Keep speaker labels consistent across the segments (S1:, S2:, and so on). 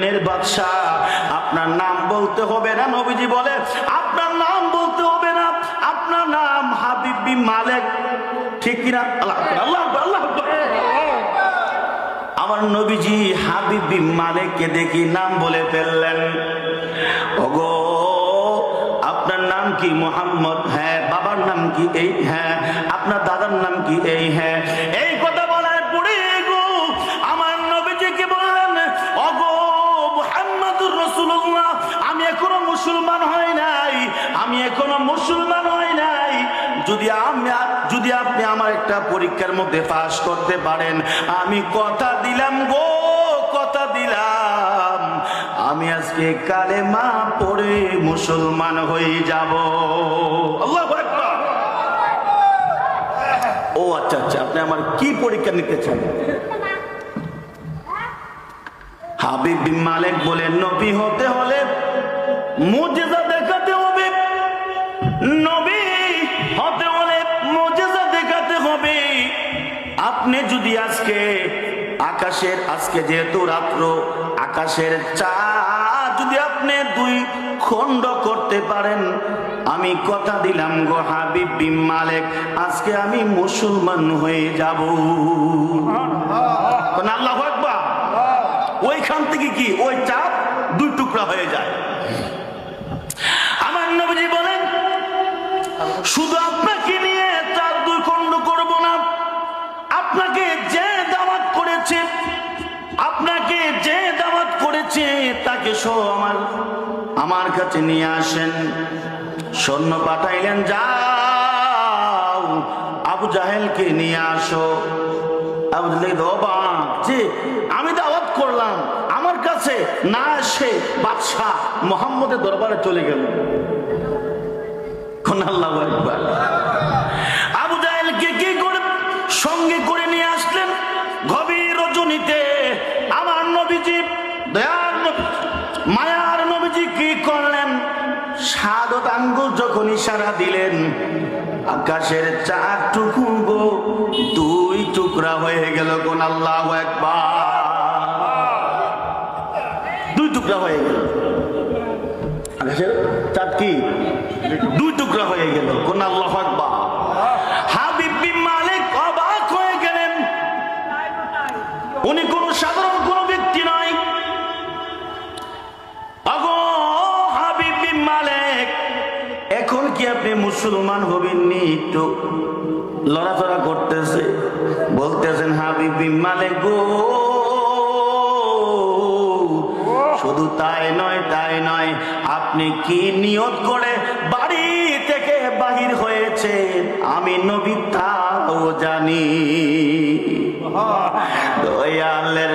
S1: ইয়েমেনের বাদশাহ। আপনার নাম বলতে হবে না, নবীজি বলে। আপনার নাম বলতে হবে না, আপনার নাম হাবিব মালিক। ঠিক কিনা? আল্লাহ আল্লাহ আল্লাহ আমার নবীজি হাবিব মালিককে দেখি নাম বলে ফেললেন। ওগো, আপনার নাম কি মোহাম্মদ? হ্যাঁ বাবার নাম কি এই? হ্যাঁ আপনার দাদার নাম কি এই? হ্যাঁ এই মুসলমান হই নাই, আমি এখনও মুসলমান হয় নাই। যদি আমি যদি আপনি আমার একটা পরীক্ষার মধ্যে পাশ করতে পারেন, আমি কথা দিলাম গো, কথা দিলাম। আমি আজকে কালে মা পড়ে মুসলমান হয়ে যাব। ও আচ্ছা আচ্ছা আপনি আমার কি পরীক্ষা নিতে চান? হাবিব মালিক বলে নবী হতে হলে মুজিজা দেখাতে হবে। নবী হতে হলে মুজিজা দেখাতে হবে। আপনি যদি আজকে, আকাশের, আজকে যেহেতু রাত্র, আকাশের চা যদি আপনি দুই খণ্ড করতে পারেন, আমি কথা দিলাম গো হাবিব মালিক, আজকে আমি মুসলমান হয়ে যাব। আল্লাহ ওইখান থেকে কি? ওই চাপ দুই টুকরা হয়ে যায় আমার নবীজি বলেন শুধু আপনাকে নিয়ে চার দুই খণ্ড করব না। আপনাকে যে দাওয়াত করেছে, আপনাকে যে দাওয়াত করেছে, তাকে সহ আমার আমার কাছে নিয়ে আসেন। সৈন্য পাঠাইলেন, যাও, আবু জাহেলকে নিয়ে আসো। আবু জাহেল আমি দাওয়াত করলাম, আমার কাছে না এসে বাদশাহ মোহাম্মদের দরবারে চলে গেল। কোন আল্লাহু আকবার। আবু জাহেলকে কি করে সঙ্গে করে নিয়ে আসলেন? গভীর রজনীতে। আমার নবীজি, দয়ার মায়ার নবীজি কি করলেন? সাদত আঙ্গুল যখন ইশারা দিলেন, আকাশের চার টুকরো দুই টুকরা হয়ে গেল কোন আল্লাহ একবার দুই টুকরা হয়ে গেল। আকাশের চাঁদ কি? দুই টুকরা হয়ে গেল। কোন আল্লাহ গেলেন। উনি কোন সাধারণ কোন ব্যক্তি হাবিব মালিক, এখন কি আপনি মুসলমান একটু করতেছে? বলতেছেন, হাবিব মালিক গো, শুধু তাই নয় তাই নয়, আপনি কি নিয়ত করে বাহির হয়েছে আমি নবী তাও জানি। দয়ালের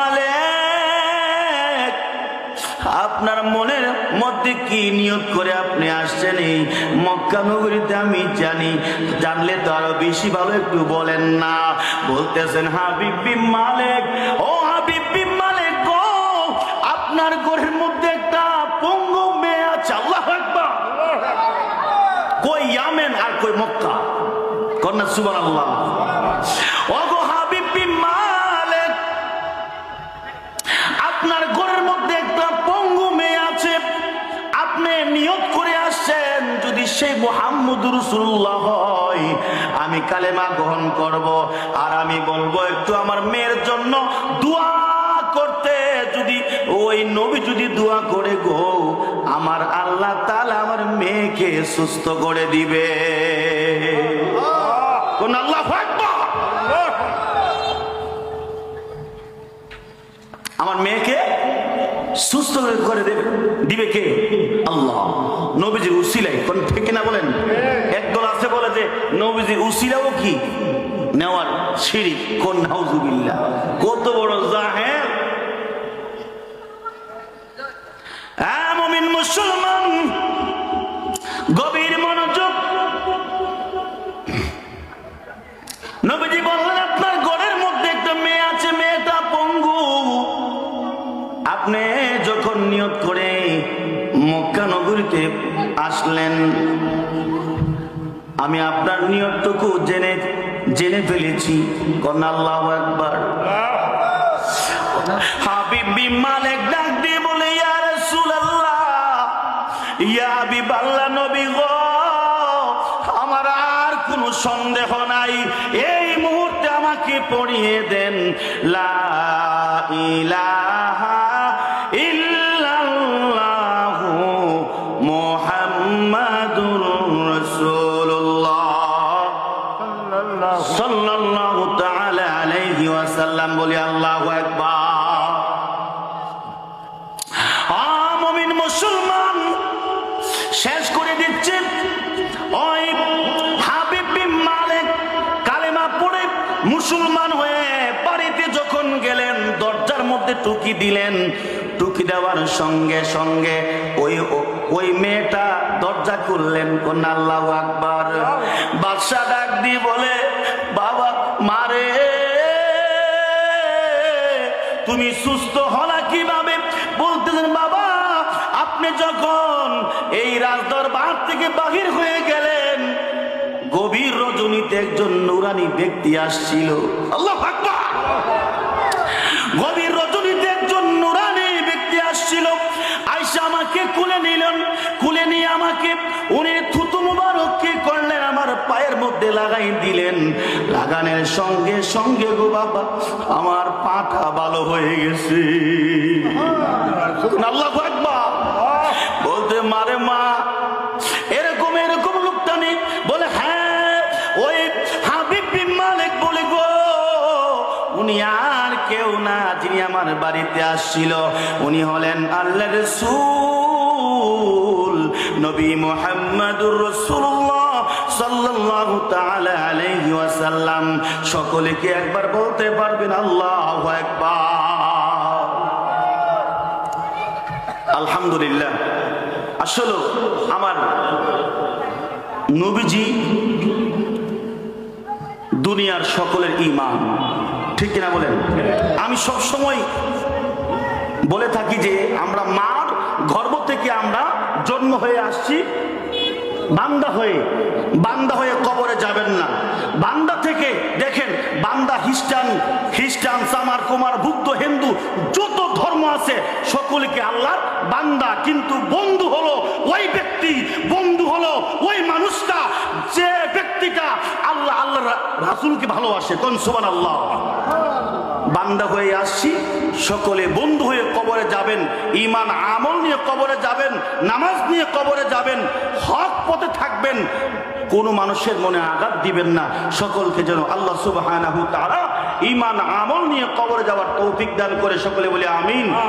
S1: হাবিব আপনার মনের মধ্যে কি নিয়ত করে আপনি আসছেন এই মক্কা নগরীতে আমি জানি। জানলে তো আরও বেশি ভালো একটু বলেন না। বলতেছেন, হাবিব মালিক, ও হাবিব মালিক গো, আপনার ঘরের মধ্যে একটা পঙ্গু মেয়ে আছে, আল্লাহ কই ইয়ামেন আর কই মক্কা? কন্যা সুবান আল্লাহ আপনার ঘরের মধ্যে একটা পঙ্গু মেয়ে আছে। আপনি নিয়ত করে আসছেন, যদি সেই মোহাম্মদ রসুল্লাহ আমি কালেমা গ্রহণ করব আর আমি বলব, একটু আমার মেয়ের জন্য দোয়া করতে। যদি ওই নবী যদি দোয়া করে গো, আমার আল্লাহ তাআলা আমার মেয়েকে সুস্থ করে দিবে। আমার মেয়েকে সুস্থ করে দেবে। দিবে কে? আল্লাহ। নবীজির উসিলাই কোন ঠিক না বলেন? একদল আছে বলে যে, নবীজির উসিলাও কি? নেওয়ার সিঁড়ি। কোন নাউজুবিল্লা কত আমি আপনার নিয়তটুকু জেনে জেনে ফেলেছি। কন্যা আল্লাহ একবার হাবিবি মালিক ডাক দিয়ে বলে, ইয়া রাসূলুল্লাহ, ইয়া হাবিবাল্লাহ নবী গো, আমার আর কোনো সন্দেহ নাই। এই মুহূর্তে আমাকে পড়িয়ে দেন, লা ইলাহা ওয়াসাল্লাম বলি আল্লাহু আকবার। আ মুসলমান শেষ করে দিচ্ছে। ওই হাবিব মালিক কালেমা পড়ে মুসলমান হয়ে বাড়িতে যখন গেলেন দরজার মধ্যে টুকি দিলেন। টুকি দেওয়ার সঙ্গে সঙ্গে ওই ওই মেয়েটা দরজা খুললেন কোন আল্লাহ আকবার। বাদশা ডাক দিয়ে বলে বাবা মারে। তুমি সুস্থ হলা কীভাবে? বলতেছেন, বাবা, আপনি যখন এই রাজদরবার থেকে বাহির হয়ে গেলেন, গভীর রজনীতে একজন নুরানি ব্যক্তি আসছিল। আল্লাহ গভীর রজনীতে একজন নুরানি ব্যক্তি আসছিল। আয়সা আমাকে কুলে নিলেন, কুলে নিয়ে আমাকে উনি থুতু মুবারক লাগাই দিলেন। লাগানোর সঙ্গে সঙ্গে গো বাবা, আমার পাটা ভালো হয়ে গেছে। বলতে মারে মা, এরকম এরকম লোকটা নেই। বলে হ্যাঁ ওই হাবিব মালিক বলে গো, উনি আর কেউ না যিনি আমার বাড়িতে আসছিল। উনি হলেন আল্লাহ রসুল, নবী মোহাম্মদুর রসুল্লাহ সাল্লাল্লাহু তাআলা আলাইহি ওয়াসাল্লাম সকলে কি একবার বলতে পারবেন আল্লাহু আকবার। আলহামদুলিল্লাহ। আসলে আমার নবীজি দুনিয়ার সকলের ইমান ঠিক কিনা বলেন? আমি সব সময় বলে থাকি যে আমরা মার গর্ভ থেকে আমরা জন্ম হয়ে আসছি। বান্দা হয়ে বান্দা হয়ে কবরে যাবেন না। বান্দা থেকে দেখেন, বান্দা খ্রিস্টান খ্রিস্টান, সামার, কুমার, বুদ্ধ, হিন্দু, যত ধর্ম আছে, সকলকে আল্লাহ বান্দা। কিন্তু বন্ধু হলো ওই ব্যক্তি, বন্ধু হলো ওই মানুষটা যে ব্যক্তিটা আল্লাহ আল্লাহ রাসুলকে ভালোবাসে। কোন সুবান আল্লাহ বান্দা হয়ে আসছি, সকলে বন্ধু হয়ে কবরে যাবেন ইমান আমল নিয়ে কবরে যাবেন, নামাজ নিয়ে কবরে যাবেন, হক পথে থাকবেন, কোন মানুষের মনে আঘাত দিবেন না। সকলকে যেন আল্লাহ সুবাহ ইমান আমল নিয়ে কবরে যাওয়ার তৌফিক দান করে, সকলে বলে আমিন।